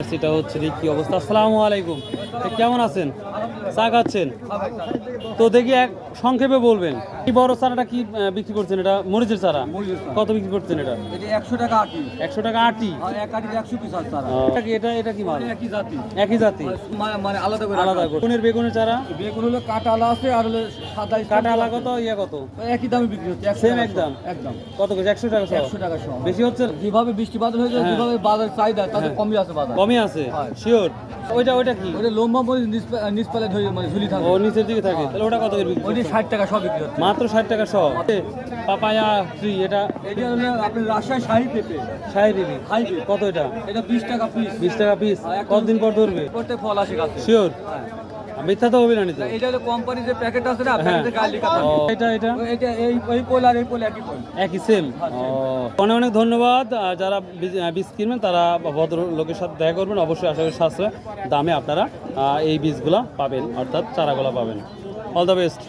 সেটা হচ্ছে কি অবস্থা? আসসালামু আলাইকুম। কেমন আছেন? চা খাচ্ছেন? তো দেখি এক সংক্ষেপে বলবেন কি বড় চারাটা কি বিক্রি করছেন এটা? মরিচের চারা? কত বিক্রি করছেন এটা? একশো টাকা আটি। একশো টাকা আটি? এটা এটা কি মাল? একই জাতি। একই জাতি? মানে- মানে আলাদা করে আলাদা করে। বেগুনের চারা? বেগুন হলো কাটা আলা আছে আর হলো কত ইয়া কত? একই দামে বিক্রি হচ্ছে টাকা একদম? একদম। কত করে? একশো টাকা একশো টাকা সহ। বেশি হচ্ছে? যেভাবে বৃষ্টি বাদল হয়েছে হ্যাঁ। যেভাবে বাজার চাহিদা কমই আছে বাজার কমই আছে? শিওর ওইটা ওইটা কি? ওটা লম্বা মরিচ মানে ঝুলি থাকে। ও নিচের দিকে থাকে। তাহলে ওটা কত করে বিক্রি ওইটি ষাট টাকা সব বিক্রি হচ্ছে। মাত্র ষাট টাকা সহ? পাপায়া ফ্রি এটা? এটা হলো আপনার রাজশাহী শাহি পেঁপে। সাই দিবি হাই কত এটা? এটা বিশ টাকা পিস বিশ টাকা পিস কতদিন পর ধরবে? করতে ফল আসে গাছে। শিওর হ্যাঁ। মিথ্যা তো হবে না নিতে। এটা হলো কোম্পানির যে প্যাকেট আছে না হ্যাঁ। এটা এটা এটা? এই এই পোল আর এই পোল একই পোল। একই সেম অনেক অনেক ধন্যবাদ। যারা বীজ- কিনবেন তারা ভদ্র লোকের সাথে দেখা করবেন। অবশ্যই আশা করি সাশ্রয় দামে আপনারা এই বীজগুলা পাবেন অর্থাৎ চারাগুলা পাবেন। All the best